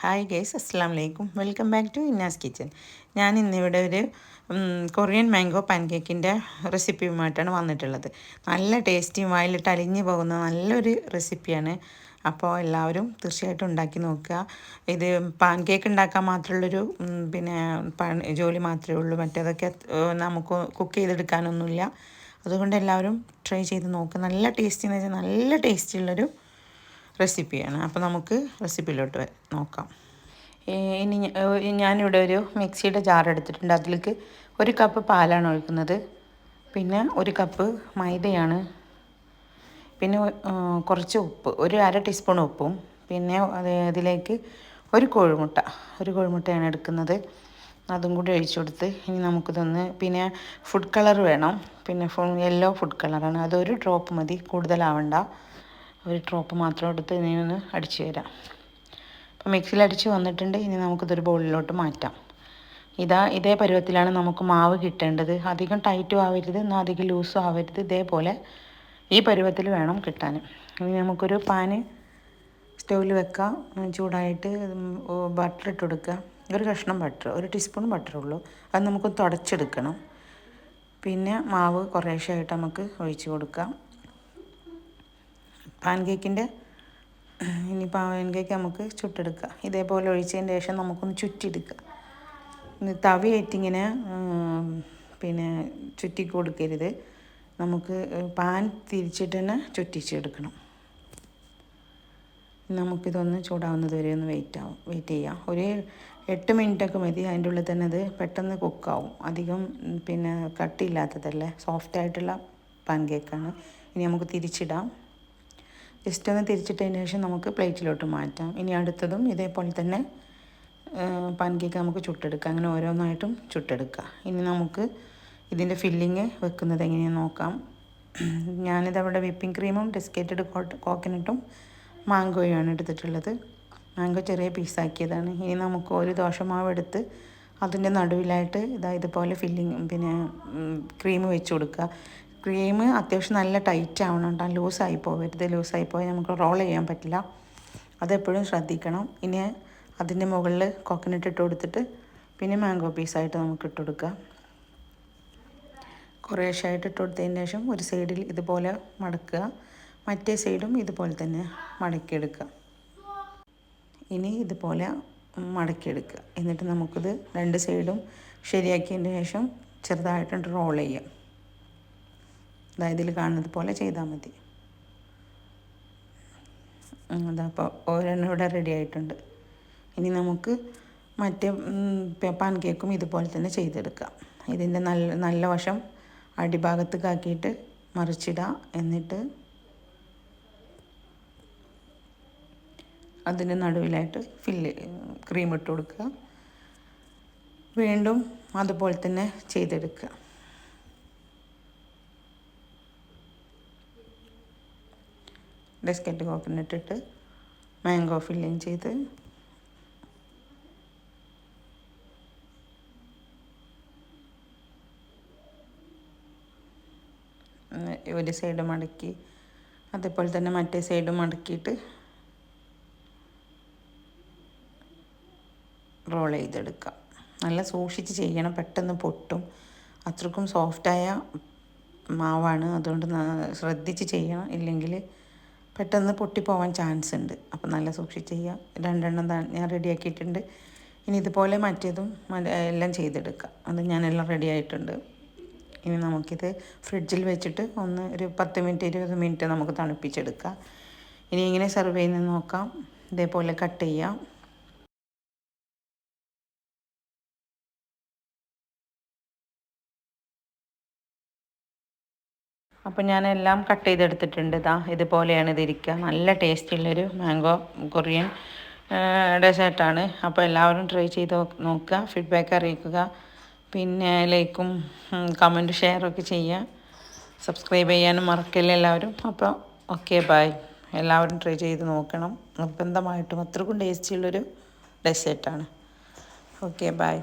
Hi guys അസ്സാം വലൈക്കും welcome back to Inna's kitchen. ഞാൻ ഇന്നിവിടെ ഒരു കൊറിയൻ മാംഗോ പാൻകേക്കിന്റെ റെസിപ്പിയുമായിട്ടാണ് വന്നിട്ടുള്ളത്. നല്ല ടേസ്റ്റിയും വായിലിട്ട് അലിഞ്ഞു പോകുന്ന നല്ലൊരു റെസിപ്പിയാണ്. അപ്പോൾ എല്ലാവരും തീർച്ചയായിട്ടും ഉണ്ടാക്കി നോക്കുക. ഇത് പാൻ കേക്ക് ഉണ്ടാക്കാൻ മാത്രമുള്ളൊരു പിന്നെ ജോലി മാത്രമേ ഉള്ളൂ. മറ്റേതൊക്കെ നമുക്ക് കുക്ക് ചെയ്തെടുക്കാനൊന്നുമില്ല. അതുകൊണ്ട് എല്ലാവരും ട്രൈ ചെയ്ത് നോക്കുക നല്ല ടേസ്റ്റി എന്ന് വെച്ചാൽ നല്ല ടേസ്റ്റിയുള്ളൊരു റെസിപ്പിയാണ്. അപ്പോൾ നമുക്ക് റെസിപ്പിയിലോട്ട് നോക്കാം. ഇനി ഞാനിവിടെ ഒരു മിക്സിയുടെ ജാർ എടുത്തിട്ടുണ്ട്. അതിലേക്ക് ഒരു കപ്പ് പാലാണ് ഒഴിക്കുന്നത്. പിന്നെ ഒരു കപ്പ് മൈദയാണ്. പിന്നെ കുറച്ച് ഉപ്പ്. ഒരു അര ടീസ്പൂൺ ഉപ്പും. പിന്നെ അതിലേക്ക് ഒരു കോഴിമുട്ട. ഒരു കോഴിമുട്ടയാണ് എടുക്കുന്നത്. അതും കൂടി ഒഴിച്ചു കൊടുത്ത് ഇനി നമുക്കിതൊന്ന് പിന്നെ ഫുഡ് കളർ വേണം. പിന്നെ യെല്ലോ ഫുഡ് കളറാണ് അതൊരു ഡ്രോപ്പ് മതി. കൂടുതലാവണ്ട. ഒരു ഡ്രോപ്പ് മാത്രം എടുത്ത് ഇനി ഒന്ന് അടിച്ച് തരാം അപ്പോൾ മിക്സിയിൽ അടിച്ച് വന്നിട്ടുണ്ട്. ഇനി നമുക്കിതൊരു ബൗളിലോട്ട് മാറ്റാം. ഇതാ ഇതേ പരുവത്തിലാണ് നമുക്ക് മാവ് കിട്ടേണ്ടത്. അധികം ടൈറ്റും ആവരുത് എന്നാൽ അധികം ലൂസും ആവരുത്. ഇതേപോലെ ഈ പരുവത്തിൽ വേണം കിട്ടാൻ. ഇനി നമുക്കൊരു പാന് സ്റ്റൗവിൽ വെക്കാം. ചൂടായിട്ട് ബട്ടർ ഇട്ട് കൊടുക്കുക. ഒരു കഷ്ണം ബട്ടർ ഒരു ടീസ്പൂൺ ബട്ടർ ഉള്ളൂ. അത് നമുക്ക് തുടച്ചെടുക്കണം. പിന്നെ മാവ് കുറേശ്ശായിട്ട് നമുക്ക് ഒഴിച്ച് കൊടുക്കാം. പാൻ കേക്കിന്റെ ഇനി പാൻ കേക്ക് നമുക്ക് ചുട്ടെടുക്കുക ഇതേപോലെ ഒഴിച്ചതിന് ശേഷം നമുക്കൊന്ന് ചുറ്റിയെടുക്കുക തവി തവിയായിട്ടിങ്ങനെ പിന്നെ ചുറ്റി കൊടുക്കരുത്. നമുക്ക് പാൻ തിരിച്ചിട്ട് തന്നെ ചുറ്റിച്ചെടുക്കണം. നമുക്കിതൊന്ന് ചൂടാവുന്നത് വരെ ഒന്ന് വെയിറ്റ് ആവും വെയിറ്റ് ചെയ്യാം. ഒരു എട്ട് മിനിറ്റൊക്കെ മതി അതിന്റെ ഉള്ളിൽ തന്നെ അത് പെട്ടെന്ന് കുക്കാവും. അധികം പിന്നെ കട്ടിയില്ലാത്തതല്ലേ സോഫ്റ്റായിട്ടുള്ള പാൻ കേക്കാണ് ഇനി നമുക്ക് തിരിച്ചിടാം. ജസ്റ്റ് ഒന്ന് തിരിച്ചിട്ടതിന് ശേഷം നമുക്ക് പ്ലേറ്റിലോട്ട് മാറ്റാം. ഇനി അടുത്തതും ഇതേപോലെ തന്നെ പാൻ കേക്ക് നമുക്ക് ചുട്ടെടുക്കാം. അങ്ങനെ ഓരോന്നായിട്ടും ചുട്ടെടുക്കുക ഇനി നമുക്ക് ഇതിന്റെ ഫില്ലിങ് വെക്കുന്നത് എങ്ങനെയാണെന്ന് നോക്കാം. ഞാനിത് അവിടെ വിപ്പിംഗ് ക്രീമും ഡെസ്കേറ്റഡ് കോക്കനട്ടും മാങ്കോയുമാണ് എടുത്തിട്ടുള്ളത്. മാംഗോ ചെറിയ പീസാക്കിയതാണ് ഇനി നമുക്ക് ഒരു ദോശമാവ് എടുത്ത് അതിന്റെ നടുവിലായിട്ട് ഇതാ ഇതുപോലെ ഫില്ലിങ് പിന്നെ ക്രീം വെച്ച് കൊടുക്കുക. ക്രീം അത്യാവശ്യം നല്ല ടൈറ്റ് ആവണം കേട്ടോ ലൂസായി പോകരുത് ലൂസായി പോയാൽ നമുക്ക് റോൾ ചെയ്യാൻ പറ്റില്ല. അതെപ്പോഴും ശ്രദ്ധിക്കണം. ഇനി അതിന്റെ മുകളിൽ കോക്കനട്ട് ഇട്ട് കൊടുത്തിട്ട് പിന്നെ മാംഗോ പീസായിട്ട് നമുക്ക് ഇട്ട് കൊടുക്കുക കുറേശ്ശായിട്ട് ഇട്ട് കൊടുത്തതിന് ശേഷം ഒരു സൈഡിൽ ഇതുപോലെ മടക്കുക. മറ്റേ സൈഡും ഇതുപോലെ തന്നെ മടക്കിയെടുക്കുക. ഇനി ഇതുപോലെ മടക്കിയെടുക്കുക. എന്നിട്ട് നമുക്കിത് രണ്ട് സൈഡും ശരിയാക്കിയതിന് ശേഷം ചെറുതായിട്ട് റോൾ ചെയ്യാം. ഇതിൽ കാണുന്നത് പോലെ ചെയ്താൽ മതി. അതപ്പോൾ ഓരോന്നും ഇവിടെ റെഡി ആയിട്ടുണ്ട്. ഇനി നമുക്ക് മറ്റേ പാൻ കേക്കും ഇതുപോലെ തന്നെ ചെയ്തെടുക്കാം. ഇതിന്റെ നല്ല നല്ല വശം അടിഭാഗത്തേക്കാക്കിയിട്ട് മറിച്ചിടുക എന്നിട്ട് അതിന്റെ നടുവിലായിട്ട് ഫില്ല് ക്രീം ഇട്ട് കൊടുക്കുക. വീണ്ടും അതുപോലെ തന്നെ ചെയ്തെടുക്കുക. ബിസ്ക്കറ്റ് കോക്കനട്ട് ഇട്ട് മാംഗോ ഫില്ലിങ് ചെയ്ത് ഒരു സൈഡ് മടക്കി അതേപോലെ തന്നെ മറ്റേ സൈഡ് മടക്കിയിട്ട് റോൾ ചെയ്തെടുക്കാം നല്ല സൂക്ഷിച്ച് ചെയ്യണം പെട്ടെന്ന് പൊട്ടും. അത്രക്കും സോഫ്റ്റായ മാവാണ്. അതുകൊണ്ട് ശ്രദ്ധിച്ച് ചെയ്യണം. ഇല്ലെങ്കിൽ പെട്ടെന്ന് പൊട്ടിപ്പോവാൻ ചാൻസ് ഉണ്ട്. അപ്പം നല്ല സൂക്ഷിച്ച് ചെയ്യുക രണ്ടെണ്ണം ഞാൻ റെഡിയാക്കിയിട്ടുണ്ട് ഇനി ഇതുപോലെ മറ്റേതും എല്ലാം ചെയ്തെടുക്കുക അത് ഞാനെല്ലാം റെഡി ആയിട്ടുണ്ട്. ഇനി നമുക്കിത് ഫ്രിഡ്ജിൽ വെച്ചിട്ട് ഒന്ന് ഒരു പത്ത് മിനിറ്റ് ഇരുപത് മിനിറ്റ് നമുക്ക് തണുപ്പിച്ചെടുക്കാം. ഇനി ഇങ്ങനെ സെർവ് ചെയ്യുന്നത് നോക്കാം. ഇതേപോലെ കട്ട് ചെയ്യാം. അപ്പോൾ ഞാൻ എല്ലാം കട്ട് ചെയ്തെടുത്തിട്ടുണ്ട്. ഇതാ ഇതുപോലെയാണ് ഇതിരിക്കുക നല്ല ടേസ്റ്റുള്ളൊരു മാംഗോ കൊറിയൻ ഡെസേർട്ടാണ് അപ്പോൾ എല്ലാവരും ട്രൈ ചെയ്ത് നോക്കുക ഫീഡ്ബാക്ക് അറിയിക്കുക. പിന്നെ ലൈക്കും കമന്റ് ഷെയറൊക്കെ ചെയ്യുക. സബ്സ്ക്രൈബ് ചെയ്യാനും മറക്കില്ല എല്ലാവരും? അപ്പോൾ ഓക്കെ ബൈ എല്ലാവരും ട്രൈ ചെയ്ത് നോക്കണം. നിർബന്ധമായിട്ടും അത്രക്കും ടേസ്റ്റിയുള്ളൊരു ഡെസേർട്ടാണ് ഓക്കെ ബായ്